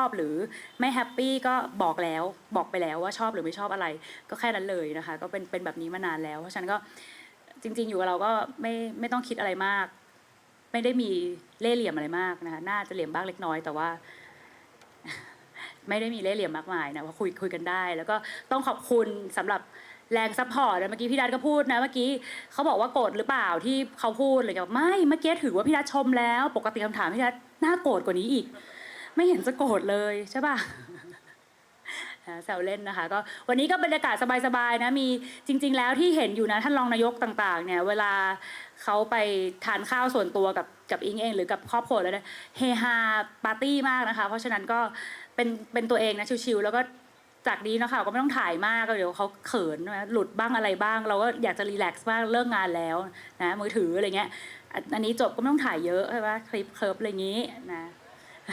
อบหรือไม่แฮปปี้ก็บอกแล้วบอกไปแล้วว่าชอบหรือไม่ชอบอะไร ก็แค่นั้นเลยนะคะ ก็เป็นเป็นแบบนี้มานานแล้ว เพราะฉะนั้นก็จริง ๆ อยู่กับเราก็ไม่ไม่ต้องคิดอะไรมาก ไม่ได้มีเล่ห์เหลี่ยมอะไรมากนะคะน่าจะเหลี่ยมบ้างเล็กน้อยแต่ว่า ไม่ได้มีเล่ห์เหลี่ยมมากมายนะว่าคุยคุยกันได้ แล้วก็ต้องขอบคุณสำหรับแรงซัพพอร์ตนะเมื่อกี้พี่ดันก็พูดนะเมื่อกี้เขาบอกว่าโกรธหรือเปล่าที่เขาพูดอะไรอย่างเงี้ยไม่เมื่อกี้ถือว่าพี่ดันชมแล้ว ปกติคำถามพี่ดันน่าโกรธกว่านี้อีก ไม่เห็นจะโกรธเลยใช่ป่ะแซวเล่นนะคะก็วันนี้ก็บรรยากาศสบายๆนะมีจริง ๆ แล้วที่เห็นอยู่นะท่านรองนายกต่างๆ เนี่ย เวลาเขาไปทานข้าวส่วนตัวกับกับอิงเองหรือกับครอบครัวแล้วเนี่ยเฮฮาปาร์ตี้มากนะคะ เพราะฉะนั้นก็เป็นเป็นตัวเองนะชิวๆแล้วก็จากนี้นะคะก็ไม่ต้องถ่ายมากก็เดี๋ยวเขาเขินนะหลุดบ้างอะไรบ้าง เราก็อยากจะรีแลกซ์บ้างเลิกงานแล้วนะมือถืออะไรเงี้ยอันนี้จบก็ไม่ต้องถ่ายเยอะใช่ปะคลิปเคิร์ฟอะไรอย่างงี้นะ